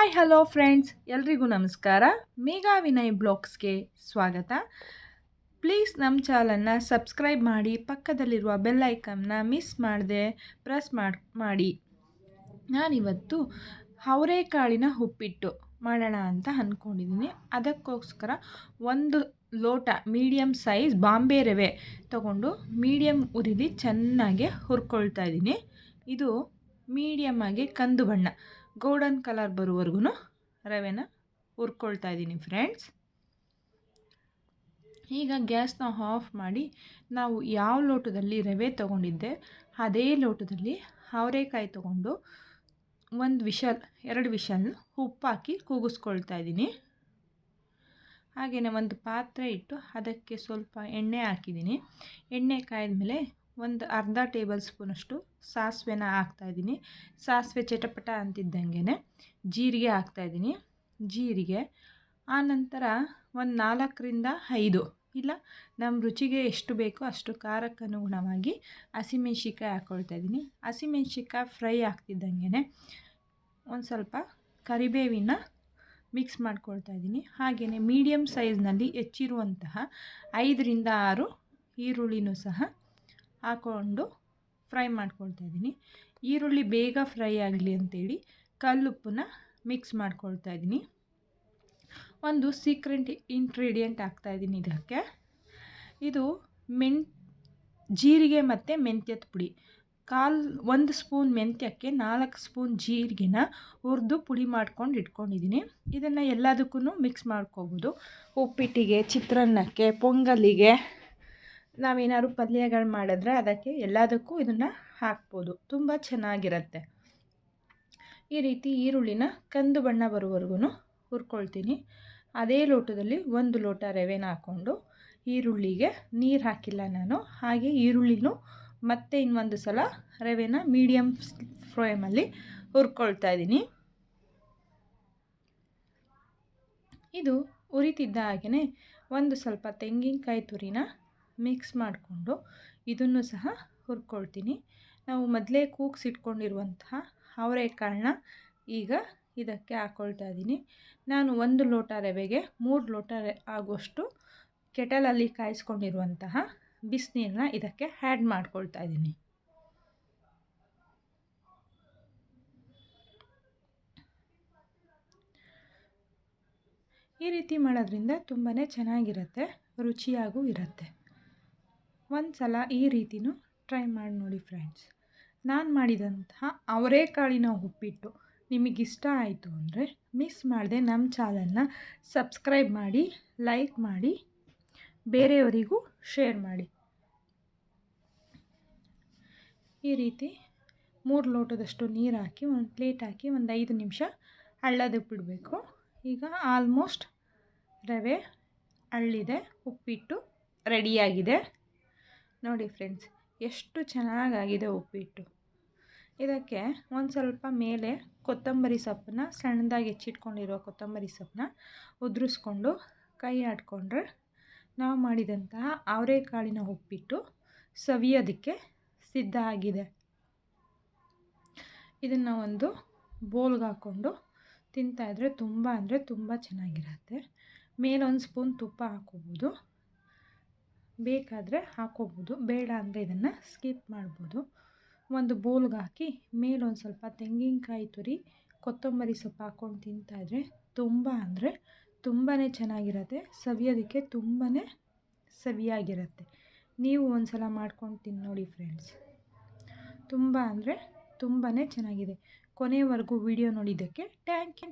Hi hello friends ಎಲ್ರಿಗೂ ನಮಸ್ಕಾರ. ಮೇಘಾ ವಿನಯ್ ಬ್ಲಾಗ್ಸ್ಗೆ ಸ್ವಾಗತ. ಪ್ಲೀಸ್ ನಮ್ಮ ಚಾನಲ್ನ ಸಬ್ಸ್ಕ್ರೈಬ್ ಮಾಡಿ, ಪಕ್ಕದಲ್ಲಿರುವ ಬೆಲ್ ಐಕನ್ನ ಮಿಸ್ ಮಾಡದೆ, ಪ್ರೆಸ್ ಮಾಡಿ ನಾನಿವತ್ತು ಅವರೆಕಾಳಿನ ಉಪ್ಪಿಟ್ಟು ಮಾಡೋಣ ಅಂತ ಅಂದ್ಕೊಂಡಿದ್ದೀನಿ ಅದಕ್ಕೋಸ್ಕರ ಒಂದು ಲೋಟ ಮೀಡಿಯಮ್ ಸೈಜ್ ಬಾಂಬೆ ರವೆ ತಗೊಂಡು ಮೀಡಿಯಮ್ ಉರಿಲಿ ಚೆನ್ನಾಗಿ ಹುರ್ಕೊಳ್ತಾ ಇದ್ದೀನಿ ಇದು ಮೀಡಿಯಮ್ ಆಗಿ ಕಂದು ಬಣ್ಣ. ಗೋಲ್ಡನ್ ಕಲರ್ ಬರುವವರೆಗೂ ರವೆನ ಹುರ್ಕೊಳ್ತಾ ಇದ್ದೀನಿ ಫ್ರೆಂಡ್ಸ್ ಈಗ ಗ್ಯಾಸ್ನ ಆಫ್ ಮಾಡಿ ನಾವು ಯಾವ ಲೋಟದಲ್ಲಿ ರವೆ ತಗೊಂಡಿದ್ದೆ, ಅದೇ ಲೋಟದಲ್ಲಿ ಅವರೆಕಾಯಿ ತಗೊಂಡು ಒಂದು ವಿಷಲ್ ಎರಡು ವಿಷಲ್ ಉಪ್ಪು ಹಾಕಿ ಕೂಗಿಸ್ಕೊಳ್ತಾ ಇದ್ದೀನಿ. ಹಾಗೆಯೇ ಒಂದು ಪಾತ್ರೆ ಇಟ್ಟು ಅದಕ್ಕೆ ಸ್ವಲ್ಪ ಎಣ್ಣೆ ಹಾಕಿದ್ದೀನಿ. ಎಣ್ಣೆ ಕಾಯ್ದ ಮೇಲೆ ಒಂದು ಅರ್ಧ ಟೇಬಲ್ ಸ್ಪೂನಷ್ಟು ಸಾಸಿವೆನ ಹಾಕ್ತಾಯಿದ್ದೀನಿ ಸಾಸಿವೆ ಚಟಪಟ ಅಂತಿದ್ದಂಗೆ ಜೀರಿಗೆ ಹಾಕ್ತಾಯಿದ್ದೀನಿ ಜೀರಿಗೆ, ಆನಂತರ ಒಂದು ನಾಲ್ಕರಿಂದ ಐದು, ಇಲ್ಲ ನಮ್ಮ ರುಚಿಗೆ ಎಷ್ಟು ಬೇಕೋ ಅಷ್ಟು ಖಾರಕ್ಕನುಗುಣವಾಗಿ ಹಸಿಮೆಣ್ಸಿಕಾಯಿ ಹಾಕ್ಕೊಳ್ತಾ ಇದ್ದೀನಿ. ಹಸಿಮೆಣ್ಸಿಕಾಯಿ ಫ್ರೈ ಆಗ್ತಿದ್ದಂಗೆ ಒಂದು ಸ್ವಲ್ಪ ಕರಿಬೇವಿನ ಮಿಕ್ಸ್ ಮಾಡ್ಕೊಳ್ತಾ ಇದ್ದೀನಿ. ಹಾಗೆಯೇ ಮೀಡಿಯಮ್ ಸೈಜ್ನಲ್ಲಿ ಹೆಚ್ಚಿರುವಂತಹ ಐದರಿಂದ ಆರು ಈರುಳ್ಳಿನೂ ಸಹ ಹಾಕ್ಕೊಂಡು ಫ್ರೈ ಮಾಡ್ಕೊಳ್ತಾ ಇದ್ದೀನಿ. ಈರುಳ್ಳಿ ಬೇಗ ಫ್ರೈ ಆಗಲಿ ಅಂತೇಳಿ ಕಲ್ಲುಪ್ಪನ್ನ ಮಿಕ್ಸ್ ಮಾಡ್ಕೊಳ್ತಾ ಇದ್ದೀನಿ. ಒಂದು ಸೀಕ್ರೆಟ್ ಇಂಗ್ರೀಡಿಯೆಂಟ್ ಹಾಕ್ತಾಯಿದ್ದೀನಿ ಇದಕ್ಕೆ. ಇದು ಮೆಣ್, ಜೀರಿಗೆ ಮತ್ತು ಮೆಂತ್ಯದ ಪುಡಿ. ಕಾಲು, ಒಂದು ಸ್ಪೂನ್ ಮೆಂತ್ಯಕ್ಕೆ ನಾಲ್ಕು ಸ್ಪೂನ್ ಜೀರಿಗೆನ ಹುರಿದು ಪುಡಿ ಮಾಡ್ಕೊಂಡು ಇಟ್ಕೊಂಡಿದ್ದೀನಿ. ಇದನ್ನು ಎಲ್ಲದಕ್ಕೂ ಮಿಕ್ಸ್ ಮಾಡ್ಕೋಬೋದು. ಉಪ್ಪಿಟ್ಟಿಗೆ, ಚಿತ್ರಾನ್ನಕ್ಕೆ, ಪೊಂಗಲಿಗೆ. ನಾವೇನಾದ್ರು ಪಲ್ಯಗಳು ಮಾಡಿದ್ರೆ ಅದಕ್ಕೆ ಎಲ್ಲದಕ್ಕೂ ಇದನ್ನು ಹಾಕ್ಬೋದು. ತುಂಬ ಚೆನ್ನಾಗಿರುತ್ತೆ. ಈ ರೀತಿ ಈರುಳ್ಳಿನ ಕಂದು ಬಣ್ಣ ಬರುವವರೆಗೂ ಹುರ್ಕೊಳ್ತೀನಿ. ಅದೇ ಲೋಟದಲ್ಲಿ ಒಂದು ಲೋಟ ರವೆನ ಹಾಕ್ಕೊಂಡು ಈರುಳ್ಳಿಗೆ ನೀರು ಹಾಕಿಲ್ಲ ನಾನು. ಹಾಗೆ ಈರುಳ್ಳಿನೂ ಮತ್ತೆ ಇನ್ನೊಂದು ಸಲ ರವೆನ ಮೀಡಿಯಮ್ ಫ್ಲೇಮಲ್ಲಿ ಹುರ್ಕೊಳ್ತಾ ಇದ್ದೀನಿ ಇದು ಉರಿತಿದ್ದ ಹಾಗೆಯೇ ಒಂದು ಸ್ವಲ್ಪ ತೆಂಗಿನಕಾಯಿ ತುರಿನ ಮಿಕ್ಸ್ ಮಾಡಿಕೊಂಡು ಇದನ್ನು ಸಹ ಹುರ್ಕೊಳ್ತೀನಿ. ನಾವು ಮೊದಲೇ ಕೂಗ್ಸಿಟ್ಕೊಂಡಿರುವಂತಹ ಅವರೆಕಾಳನ್ನ ಈಗ ಇದಕ್ಕೆ ಹಾಕ್ಕೊಳ್ತಾ ಇದ್ದೀನಿ. ನಾನು ಒಂದು ಲೋಟ ರವೆಗೆ ಮೂರು ಲೋಟ ಆಗುವಷ್ಟು ಕೆಟಲಲ್ಲಿ ಕಾಯಿಸ್ಕೊಂಡಿರುವಂತಹ ಬಿಸಿನೀರನ್ನ ಇದಕ್ಕೆ ಆ್ಯಡ್ ಮಾಡ್ಕೊಳ್ತಾ ಇದ್ದೀನಿ. ಈ ರೀತಿ ಮಾಡೋದ್ರಿಂದ ತುಂಬಾ ಚೆನ್ನಾಗಿರುತ್ತೆ, ರುಚಿಯಾಗೂ ಇರುತ್ತೆ. ಒಂದು ಸಲ ಈ ರೀತಿನೂ ಟ್ರೈ ಮಾಡಿ ನೋಡಿ ಫ್ರೆಂಡ್ಸ್ ನಾನು ಮಾಡಿದಂತಹ ಅವರೆಕಾಳಿನ ಉಪ್ಪಿಟ್ಟು ನಿಮಗಿಷ್ಟ ಆಯಿತು ಅಂದರೆ ಮಿಸ್ ಮಾಡದೆ ನಮ್ಮ ಚಾನಲ್ನ ಸಬ್ಸ್ಕ್ರೈಬ್ ಮಾಡಿ ಲೈಕ್ ಮಾಡಿ, ಬೇರೆಯವರಿಗೂ ಶೇರ್ ಮಾಡಿ. ಈ ರೀತಿ ಮೂರು ಲೋಟದಷ್ಟು ನೀರು ಹಾಕಿ, ಒಂದು ಪ್ಲೇಟ್ ಹಾಕಿ ಒಂದು ಐದು ನಿಮಿಷ ಹಳ್ಳದಕ್ಕೆ ಬಿಡಬೇಕು ಈಗ ಆಲ್ಮೋಸ್ಟ್ ರವೆ ಅಳ್ಳಿದೆ ಉಪ್ಪಿಟ್ಟು ರೆಡಿಯಾಗಿದೆ ನೋಡಿ ಫ್ರೆಂಡ್ಸ್, ಎಷ್ಟು ಚೆನ್ನಾಗಾಗಿದೆ ಉಪ್ಪಿಟ್ಟು. ಇದಕ್ಕೆ ಒಂದು ಸ್ವಲ್ಪ ಮೇಲೆ ಕೊತ್ತಂಬರಿ ಸೊಪ್ಪನ್ನ ಸಣ್ಣದಾಗಿ ಹೆಚ್ಚಿಟ್ಕೊಂಡಿರೋ ಕೊತ್ತಂಬರಿ ಸೊಪ್ಪನ್ನ ಉದುರಿಸ್ಕೊಂಡು ಕೈ ಆಡ್ಕೊಂಡ್ರೆ ನಾವು ಮಾಡಿದಂತಹ ಅವರೆಕಾಳಿನ ಉಪ್ಪಿಟ್ಟು ಸವಿಯೋದಕ್ಕೆ ಸಿದ್ಧ ಆಗಿದೆ. ಇದನ್ನು ಒಂದು ಬೋಲ್ಗೆ ಹಾಕ್ಕೊಂಡು ತಿಂತಾಯಿದ್ರೆ ತುಂಬ ಅಂದರೆ ತುಂಬ ಚೆನ್ನಾಗಿರುತ್ತೆ. ಮೇಲೊಂದು ಸ್ಪೂನ್ ತುಪ್ಪ ಹಾಕೋಬೋದು ಬೇಕಾದರೆ ಹಾಕೋಬೋದು. ಬೇಡ ಅಂದರೆ ಇದನ್ನು ಸ್ಕಿಪ್ ಮಾಡ್ಬೋದು. ಒಂದು ಬೌಲ್ಗೆ ಹಾಕಿ ಮೇಲೊಂದು ಸ್ವಲ್ಪ ತೆಂಗಿನಕಾಯಿ ತುರಿ, ಕೊತ್ತಂಬರಿ ಸೊಪ್ಪು ಹಾಕ್ಕೊಂಡು ತಿಂತಾಯಿದ್ರೆ ತುಂಬ ಅಂದರೆ ತುಂಬಾ ಚೆನ್ನಾಗಿರುತ್ತೆ. ಸವಿಯೋದಕ್ಕೆ ತುಂಬಾ ಸವಿಯಾಗಿರುತ್ತೆ. ನೀವು ಒಂದು ಸಲ ಮಾಡ್ಕೊಂಡು ತಿಂದು ನೋಡಿ ಫ್ರೆಂಡ್ಸ್ ತುಂಬ ಅಂದರೆ ತುಂಬಾ ಚೆನ್ನಾಗಿದೆ. ಕೊನೆವರೆಗೂ ವಿಡಿಯೋ ನೋಡಿದ್ದಕ್ಕೆ ಟ್ಯಾಂಕ್ ಯು